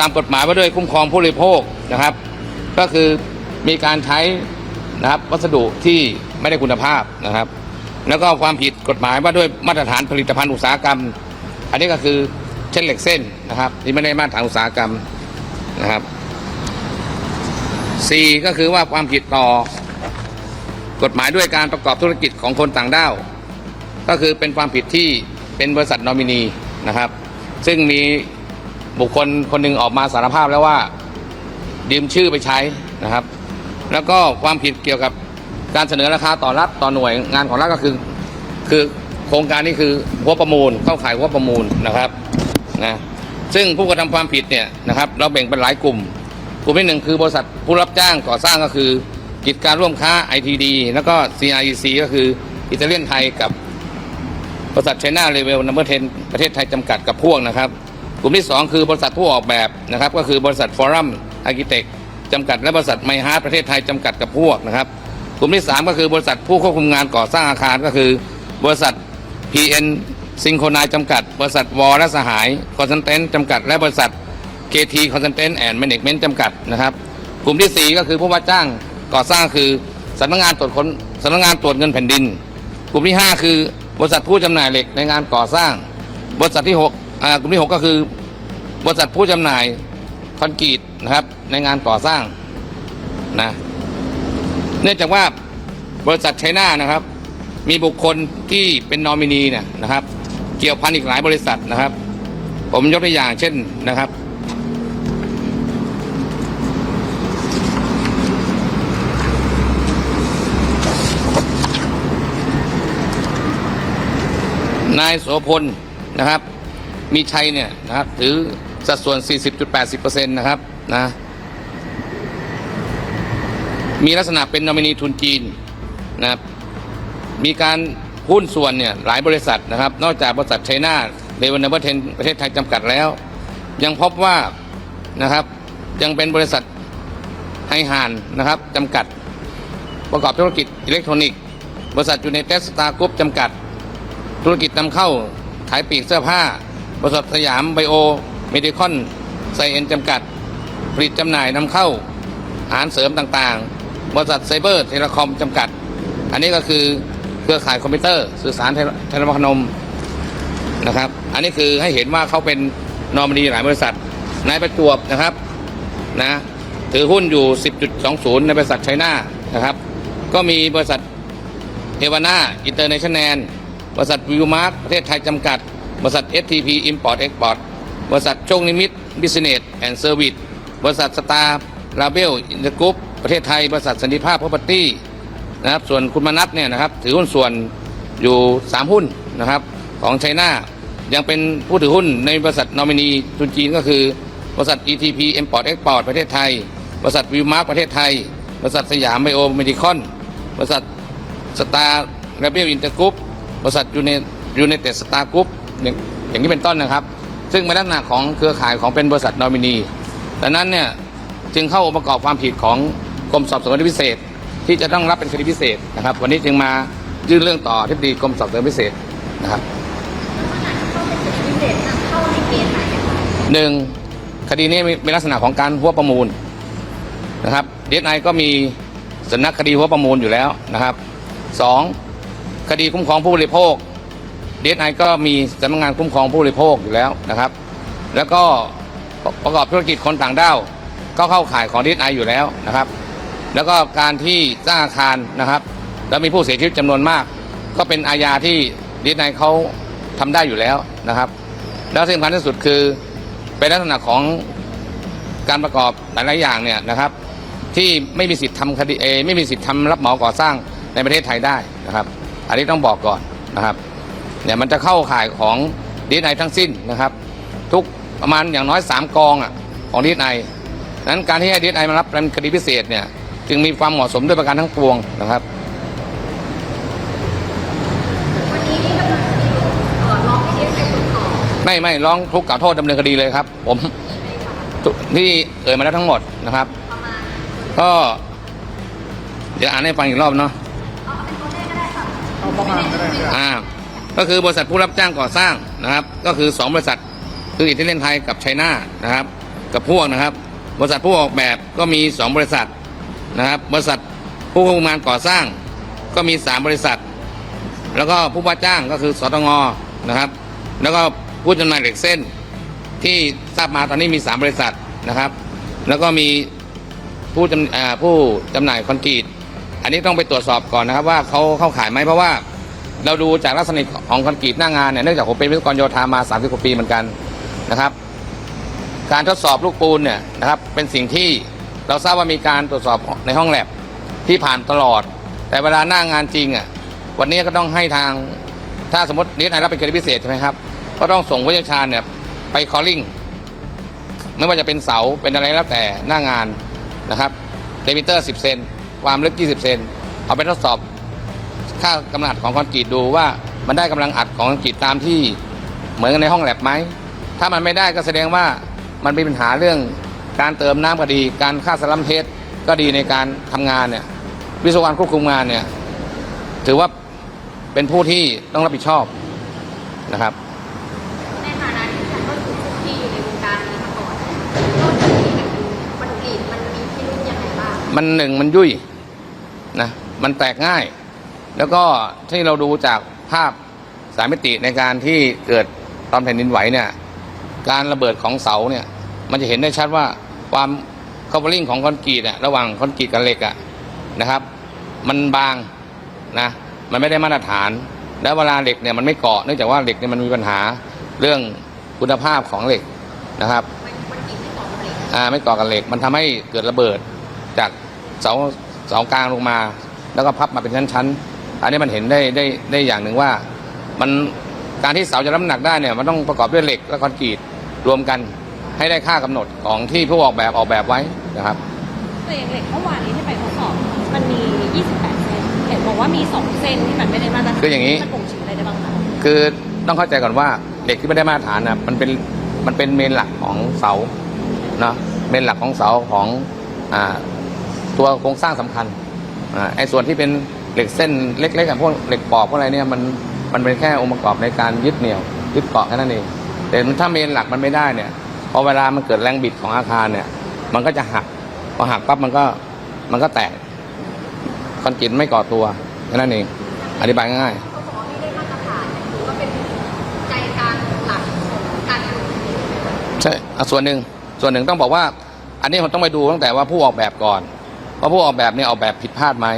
ตามกฎหมายว่าด้วยคุ้มครองผู้บริโภคนะครับ ก็คือมีการใช้นะครับวัสดุที่ไม่ได้คุณภาพนะครับ แล้วก็ความผิดกฎหมายว่าด้วยมาตรฐานผลิตภัณฑ์อุตสาหกรรม อันนี้ก็คือเช่นเหล็กเส้นนะครับที่ไม่ได้มาตรฐานอุตสาหกรรมนะครับสี่ก็คือว่าความผิดต่อกฎหมายด้วยการประกอบธุรกิจของคนต่างด้าว ก็คือเป็นความผิดที่เป็นบริษัทนอมินีนะครับ ซึ่งมี บุคคลคนหนึ่งออกมาสารภาพแล้วว่ายืมชื่อไปใช้นะครับ แล้วก็ความผิดเกี่ยวกับการเสนอราคาต่อรัฐต่อหน่วยงานของรัฐก็คือ คือโครงการนี้คือหัวประมูลเข้าขายหัวประมูลนะครับนะซึ่งผู้กระทำความผิดเนี่ยนะครับ เราแบ่งเป็นหลายกลุ่ม กลุ่มที่หนึ่งคือบริษัทผู้รับจ้างก่อสร้างก็คือ กิจการร่วมค้า ITD แล้วก็ CREC ก็คืออิตาเลียนไทยกับบริษัทไชน่าเลเวลนัมเบอร์เทนประเทศไทยจำกัดกับพวกนะครับ กลุ่มที่ 2 คือบริษัทผู้ออกแบบนะครับก็คือบริษัทฟอรัมอาร์กิเทคจำกัดและบริษัทไมฮาร์ประเทศไทยจำกัดกับพวกนะครับกลุ่มที่ 3 ก็คือบริษัทผู้ควบคุมงานก่อสร้างอาคารก็คือ บริษัท PN ซิงโครนายจำกัด บริษัทวอลและสหายคอนซัลเทนจำกัด และบริษัท KT Consultant and Management จำกัดนะครับกลุ่มที่ 4 ก็คือผู้ว่าจ้างก่อสร้างคือสำนักงานตรวจคนสำนักงานตรวจเงินแผ่นดิน กลุ่มที่ 5 คือบริษัทผู้จำหน่ายเหล็กในงานก่อสร้าง บริษัทที่6กลุ่มที่ 6 ก็คือ บริษัทผู้จำหน่ายคอนกรีตนะครับ ในงานก่อสร้างนะเนื่องจากว่าบริษัทไชน่านะครับ มีบุคคลที่เป็นนอมินีเนี่ยนะครับ เกี่ยวพันอีกหลายบริษัทนะครับ ผมยกตัวอย่างเช่นนะครับนายโสพลนะครับ มีชัยเนี่ยนะครับถือ สัดส่วน 40.80%นะครับนะมีลักษณะเป็นนอมินีทุนจีนนะครับมีการหุ้นส่วนเนี่ยหลายบริษัทนะครับ นอกจากบริษัทไชน่าเรเวนเบอร์เทนประเทศไทยจำกัดแล้ว ยังพบว่านะครับยังเป็นบริษัทไฮฮานนะครับจำกัด ประกอบธุรกิจอิเล็กทรอนิกส์บริษัทยูเนเต็ดสตาร์กรุ๊ปจำกัด ธุรกิจนำเข้าขายปลีกเสื้อผ้า บริษัทสยามไบโอ เมดิคอนไซเอ็นจำกัด ผลิตจำหน่ายนำเข้าอาหารเสริมต่างๆ บริษัทไซเบอร์เทเลคอมจำกัด อันนี้ก็คือเครือข่ายคอมพิวเตอร์ สื่อสารเทเลคอมนะครับ อันนี้คือให้เห็นว่าเขาเป็นนอมินีหลายบริษัท นายประจวบนะครับนะถือหุ้นอยู่ 10.20 ในบริษัทไชน่านะครับ ก็มีบริษัทเอวาน่าอินเตอร์เนชั่นแนลบริษัทวิวมาร์กประเทศไทยจำกัด บริษัท STP Import Export บริษัทโชคนิมิตบิสเนสแอนด์เซอร์วิสบริษัทสตาร์ลาเบลอินเตอร์กรุ๊ปประเทศไทยบริษัทสันติภาพพ r o p e r t y นะครับส่วนคุณมนัทเนี่ยนะครับถือหุ้นส่วนอยู่ 3 หุ้นนะครับของไชน่ายังเป็นผู้ถือหุ้นในบริษัทนอมินีทุนจีนก็คือบริษัท ETP Import Export ประเทศไทย บริษัทวิวมาร์กประเทศไทย บริษัทสยามไบโอเมดิคอน บริษัทสตาร์เรเบลอินเตอร์กรุ๊ปบริษัทยูเนยูเนเต็ดสตาร์กรุ๊ปอย่างอย่างนี้เป็นต้นนะครับ ซึ่งเป็นลักษณะของเครือข่ายของเป็นบริษัทนอมินีดังนั้นเนี่ยจึงเข้าองค์ประกอบความผิดของกรมสอบสวนคดีพิเศษ ที่จะต้องรับเป็นคดีพิเศษนะครับ วันนี้จึงมายื่นเรื่องต่อที่ดีกรมสอบสวนพิเศษนะครับพิเศษนำเข้าในเกณฑ์ไหนอะคะหนึ่งคดีนี้มีลักษณะของการหัวประมูลนะครับดีไอก็มีสำนักคดีหัวประมูลอยู่แล้วนะครับสองคดีคุ้มครองผู้บริโภค ดีไอก็มีสำนักงานคุ้มครองผู้บริโภคอยู่แล้วนะครับ แล้วก็ประกอบธุรกิจคนต่างด้าวก็เข้าข่ายของดีไออยู่แล้วนะครับ แล้วก็การที่สร้างอาคารนะครับ แล้วมีผู้เสียชีวิตจำนวนมาก ก็เป็นอาญาที่ดีไอเขาทำได้อยู่แล้วนะครับ แล้วที่สำคัญที่สุดคือเป็นลักษณะของการประกอบหลายๆอย่างเนี่ยนะครับ ที่ไม่มีสิทธิ์ทำคดีเออไม่มีสิทธิ์ทำรับเหมาก่อสร้างในประเทศไทยได้นะครับ อันนี้ต้องบอกก่อนนะครับ เนี่ยมันจะเข้าข่ายของดีไอทั้งสิ้นนะครับ ทุกประมาณอย่างน้อย 3 กองอะของดีไอนั้นการที่ให้ดีไอมารับเป็นคดีพิเศษเนี่ยจึงมีความเหมาะสมด้วยประการทั้งปวงนะครับวันนี้นี่กำลังเอ่อร้องให้เอสไปตรวจสอบไม่ไม่ร้องทุกข์กล่าวโทษดำเนินคดีเลยครับ ผมที่เอ่ยมาแล้วทั้งหมดนะครับประมาณก็เดี๋ยวอ่านให้ฟังอีกรอบเนาะเอาเป็นตัวเลขก็ได้ค่ะเอาประมาณก็ได้ครับอ่า ก็คือบริษัทผู้รับจ้างก่อสร้างนะครับ ก็คือ 2 บริษัทคืออิตาเลียนไทยกับไชน่านะครับ กับพวกนะครับ บริษัทผู้ออกแบบก็มีสองบริษัทนะครับ บริษัทผู้ควบคุมงานก่อสร้างก็มีสามบริษัท แล้วก็ผู้ว่าจ้างก็คือสตงนะครับ แล้วก็ผู้จำหน่ายเหล็กเส้นที่ทราบมาตอนนี้มีสามบริษัทนะครับ แล้วก็มีผู้จำผู้จำหน่ายคอนกรีตอันนี้ต้องไปตรวจสอบก่อนนะครับว่าเขาเข้าขายไหมเพราะว่า เราดูจากลักษณะของคอนกรีตหน้างานเนี่ยเนื่องจากผมเป็นวิศวกรโยธามา30กว่าปีเหมือนกันนะครับ การทดสอบลูกปูนเนี่ยนะครับเป็นสิ่งที่เราทราบว่ามีการตรวจสอบในห้องแลบที่ผ่านตลอด แต่เวลาหน้างานจริงอะวันนี้ก็ต้องให้ทางถ้าสมมตินี้นายรับเป็นคดีพิเศษใช่ไหมครับก็ต้องส่งผู้เชี่ยวชาญเนี่ยไปคอลลิ่งไม่ว่าจะเป็นเสาเป็นอะไรแล้วแต่หน้างานนะครับเดมิเตอร์ 10 เซนความลึก 20 เซนเอาไปทดสอบ ค่ากำลังอัดของคอนกรีตดูว่ามันได้กำลังอัดของคอนกรีตตามที่เหมือนกันในห้องแลบไหมถ้ามันไม่ได้ก็แสดงว่ามันมีปัญหาเรื่องการเติมน้ำก็ดี การค่าสลัมเทสก็ดีในการทำงานเนี่ยวิศวกรควบคุมงานเนี่ยถือว่าเป็นผู้ที่ต้องรับผิดชอบนะครับในฐานะที่ฉันก็ถูกคุกคีอยู่ในวงการนี้มาก่อนก็จะมีแบบมันกรีดมันมีพิรุธยังไงบ้างมันหนึ่งมันยุ่ยนะมันแตกง่าย แล้วก็ที่เราดูจากภาพสามมิติในการที่เกิดตอนแผ่นดินไหวเนี่ยการระเบิดของเสาเนี่ยมันจะเห็นได้ชัดว่าความ covering ของคอนกรีตอะระหว่างคอนกรีตกับเหล็กอะนะครับ มันบางนะมันไม่ได้มาตรฐาน แล้วเวลาเหล็กเนี่ยมันไม่เกาะเนื่องจากว่าเหล็กเนี่ยมันมีปัญหาเรื่องคุณภาพของเหล็กนะครับมันมันกรีดไม่ต่อกับเหล็กอ่าไม่ก่อกันเหล็ก มันทำให้เกิดระเบิดจากเสาเสากลางลงมา แล้วก็พับมาเป็นชั้นๆ อันนี้มันเห็นได้ได้ได้อย่างหนึ่งว่ามันการที่เสาจะรับน้ำหนักได้เนี่ยมันต้องประกอบด้วยเหล็กและคอนกรีตรวมกันให้ได้ค่ากำหนดของที่ผู้ออกแบบออกแบบไว้นะครับแต่อย่างเหล็กเมื่อวานนี้ที่ไปทดสอบมันมี 28 เซนเห็นบอกว่ามี 2 เซนที่มันไม่ได้มาตรฐานคืออย่างนี้นี้มันบ่งชี้อะไรได้บ้างคะคือต้องเข้าใจก่อนว่าเหล็กที่ไม่ได้มาตรฐานนะมันเป็นมันเป็นเมนหลักของเสาเนาะเมนหลักของเสาของอ่าตัวโครงสร้างสำคัญอ่าไอ้ส่วนที่เป็น เหล็กเส้นเล็กๆกับพวกเหล็กปอกพวกอะไรเนี่ยมันมันเป็นแค่องค์ประกอบในการยึดเหนี่ยวยึดเกาะแค่นั้นเองแต่ถ้าเมนหลักมันไม่ได้เนี่ยพอเวลามันเกิดแรงบิดของอาคารเนี่ย มันก็จะหักพอหักปั๊บมันก็มันก็แตกคอนกรีตไม่ก่อตัวแค่นั้นเองอธิบายง่ายใช่ส่วนหนึ่งส่วนหนึ่งต้องบอกว่า อันนี้ผมต้องไปดูตั้งแต่ว่าผู้ออกแบบก่อนว่าผู้ออกแบบเนี่ยออกแบบผิดพลาดไหม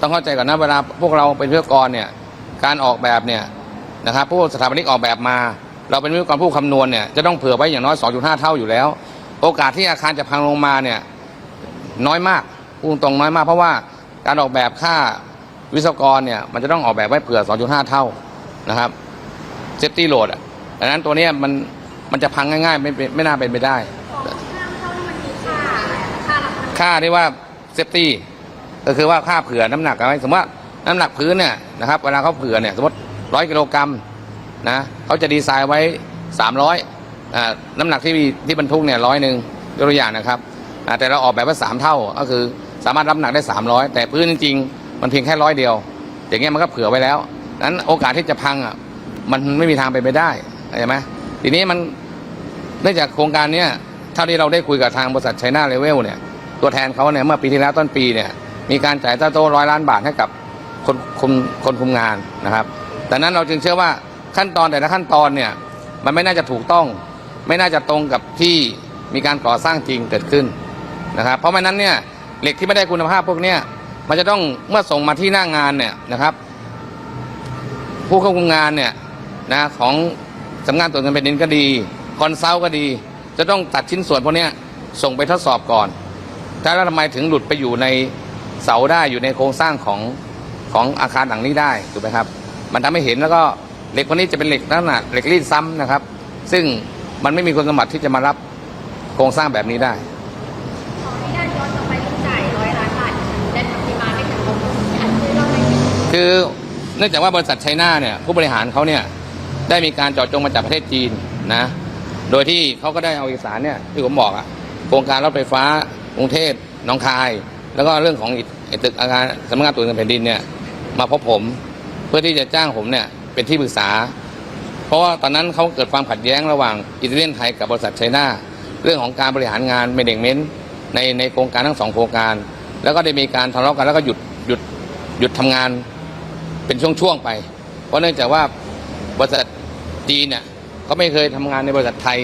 ต้องเข้าใจก่อนนะเวลาพวกเราเป็นวิศวกรเนี่ยการออกแบบเนี่ยนะครับผู้สถาปนิกออกแบบมา เราเป็นวิศวกรผู้คำนวณเนี่ยจะต้องเผื่อไว้อย่างน้อย 2.5 เท่าอยู่แล้ว โอกาสที่อาคารจะพังลงมาเนี่ยน้อยมากพูดตรงๆน้อยมาก เพราะว่าการออกแบบค่าวิศวกรเนี่ยมันจะต้องออกแบบไว้เผื่อ 2.5 เท่านะครับเซฟตี้โหลดอะดังนั้นตัวเนี้ยมันมันจะพังง่ายๆ ไม่เป็นไม่น่าเป็นไปได้ของห้ามเท่าที่มันมีค่าอะไรอะค่ารับน้ำหนักค่าที่ว่าเซฟตี้ ก็คือว่าค่าเผื่อน้ำหนักเอาไว้สมมติว่าน้ำหนักพื้นเนี่ยนะครับเวลาเขาเผื่อเนี่ยสมมติร้อยกิโลกรัมนะเขาจะดีไซน์ไว้สามร้อยอ่าน้ำหนักที่มีที่บรรทุกเนี่ยร้อยหนึ่งยกตัวอย่างนะครับแต่เราออกแบบไว้สามเท่าก็คือสามารถรับหนักได้สามร้อยแต่พื้นจริงๆมันเพียงแค่ร้อยเดียว อย่างเงี้ยมันก็เผื่อไว้แล้วนั้นโอกาสที่จะพังอะมันไม่มีทางเป็นไปได้เข้าใจไหมทีนี้มันเนื่องจากโครงการเนี้ยเท่าที่เราได้คุยกับทางบริษัทไชน่าเลเวลเนี่ยตัวแทนเขาเนี่ยเมื่อปีที่แล้วต้นปีเนี่ย มีการจ่ายต้าโต้ร้อยล้านบาทให้กับคนคุมคนคุมงานนะครับแต่นั้นเราจึงเชื่อว่าขั้นตอนแต่ละขั้นตอนเนี่ยมันไม่น่าจะถูกต้อง ไม่น่าจะตรงกับที่มีการก่อสร้างจริงเกิดขึ้นนะครับเพราะไม่นั้นเนี่ยเหล็กที่ไม่ได้คุณภาพพวกเนี้ยมันจะต้องเมื่อส่งมาที่หน้างานเนี่ยนะครับ ผู้ควบคุมงานเนี่ยนะของสำนักงานตรวจเงินแผ่นดินก็ดีคอนซัลท์ก็ดี จะต้องตัดชิ้นส่วนพวกเนี้ยส่งไปทดสอบก่อน ถ้าแล้วทำไมถึงหลุดไปอยู่ใน เสาได้อยู่ในโครงสร้างของของอาคารหลังนี้ได้ถูกไหมครับ มันทำให้เห็นแล้วก็เหล็กพวกนี้จะเป็นเหล็กลักษณะเหล็กรีดซ้ำนะครับ ซึ่งมันไม่มีคุณสมบัติที่จะมารับโครงสร้างแบบนี้ได้ขออนุญาตย้อนกลับไปที่จ่ายร้อยล้านบาทและปริมาณไม่ถึงงบอันที่เราไม่มีคือเนื่องจากว่าบริษัทไชน่าเนี่ยผู้บริหารเขาเนี่ยได้มีการเจาะจงมาจากประเทศจีนนะ โดยที่เขาก็ได้เอาเอกสารเนี่ยที่ผมบอกอะโครงการรถไฟฟ้ากรุงเทพหนองคาย แล้วก็เรื่องของอิไอ้ ตึกอาคารสำนักงานตรวจเงินแผ่นดินเนี่ยมาพบผมเพื่อที่จะจ้างผมเนี่ยเป็นที่ปรึกษา เพราะว่าตอนนั้นเขาเกิดความขัดแย้งระหว่างอิตาเลียนไทยกับบริษัทไชน่าเรื่องของการบริหารงานเมเนจเมนต์ในในโครงการทั้งสองโครงการ แล้วก็ได้มีการทะเลาะกันแล้วก็หยุดหยุดหยุดทำงานเป็นช่วงๆไป เพราะเนื่องจากว่าบริษัทจีนเนี่ยเขาไม่เคยทำงานในบริษัทไทย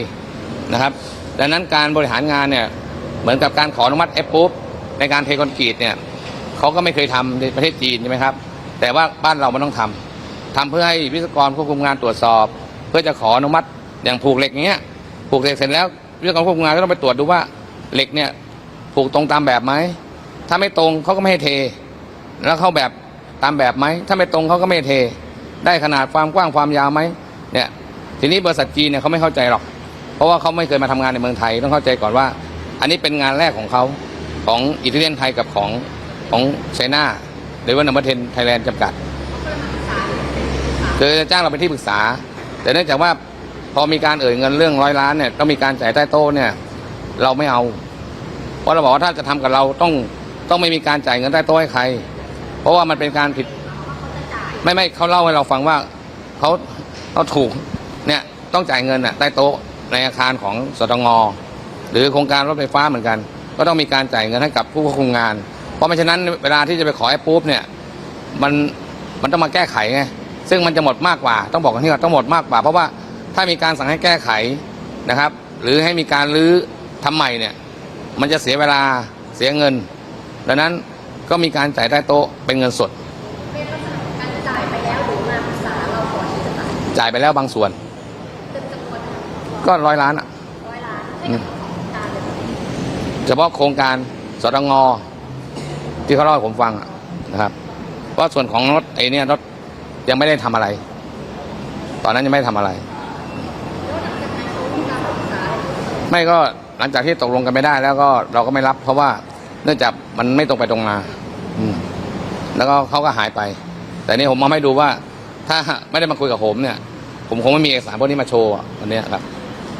นะครับดังนั้นการบริหารงานเนี่ยเหมือนกับการขออนุมัติแอปปุ๊บในการเทคอนกรีตเนี่ย เขาก็ไม่เคยทำในประเทศจีนใช่ไหมครับ แต่ว่าบ้านเรามันต้องทำทำเพื่อให้วิศวกรควบคุมงานตรวจสอบ เพื่อจะขออนุมัติอย่างผูกเหล็กอย่างเงี้ยผูกเหล็กเสร็จแล้ววิศวกรควบคุมงานก็ต้องไปตรวจดูว่าเหล็กเนี่ยผูกตรงตามแบบไหมถ้าไม่ตรงเขาก็ไม่ให้เท แล้วเข้าแบบตามแบบไหมถ้าไม่ตรงเขาก็ไม่เท ได้ขนาดความกว้างความยาวไหมเนี่ยทีนี้บริษัทจีนเนี่ยเขาไม่เข้าใจหรอก เพราะว่าเขาไม่เคยมาทำงานในเมืองไทยต้องเข้าใจก่อนว่า อันนี้เป็นงานแรกของเขาของอิตาเลียนไทยกับของ ของไชน่าหรือว่านมเบอร์เทนไทยแลนด์จำกัดคือจะจ้างเราเป็นที่ปรึกษา แต่เนื่องจากว่าพอมีการเอ่ยเงินเรื่องร้อยล้านเนี่ยต้องมีการจ่ายใต้โต๊ะเนี่ย เราไม่เอา เพราะเราบอกว่าถ้าจะทำกับเราต้องต้องไม่มีการจ่ายเงินใต้โต๊ะให้ใคร เพราะว่ามันเป็นการผิด ไม่ไม่เขาเล่าให้เราฟังว่าเขาเขาถูกเนี่ยต้องจ่ายเงินอะใต้โต๊ะในอาคารของสตงหรือโครงการรถไฟฟ้าเหมือนกัน ก็ต้องมีการจ่ายเงินให้กับผู้ควบคุมงาน เพราะไม่ฉะนั้นเวลาที่จะไปขอแอปปุ๊บเนี่ยมันมันต้องมาแก้ไขไงซึ่งมันจะหมดมากกว่าต้องบอกกันที่ว่าต้องหมดมากกว่า เพราะว่าถ้ามีการสั่งให้แก้ไขนะครับ หรือให้มีการรื้อทำใหม่เนี่ยมันจะเสียเวลาเสียเงิน ดังนั้นก็มีการจ่ายใต้โต๊ะเป็นเงินสดเป็นลักษณะของการจ่ายไปแล้วหรือมาปรึกษาเราก่อนที่จะจ่ายจ่ายไปแล้วบางส่วนเป็นจำนวนก็ร้อยล้านอะร้อยล้านให้กับของโครงการเลยเฉพาะโครงการสตง ที่เขาเล่าให้ผมฟังนะครับเพราส่วนของรถไอ้นี่รถยังไม่ได้ทำอะไร ตอนนั้นยังไม่ทำอะไรแล้วหลังจาอะไร ไม่ก็หลังจากที่ตกลงกันไม่ได้แล้วก็เราก็ไม่รับ เพราะว่าเนื่องจากมันไม่ตรงไปตรงมาอืมแล้วก็เขาก็หายไป แต่นี่ผมมาให้ดูว่า ถ้าไม่ได้มาคุยกับผมเนี่ย ผมคงไม่มีเอกสารพวกนี้มาโชว์วันนี้ครับ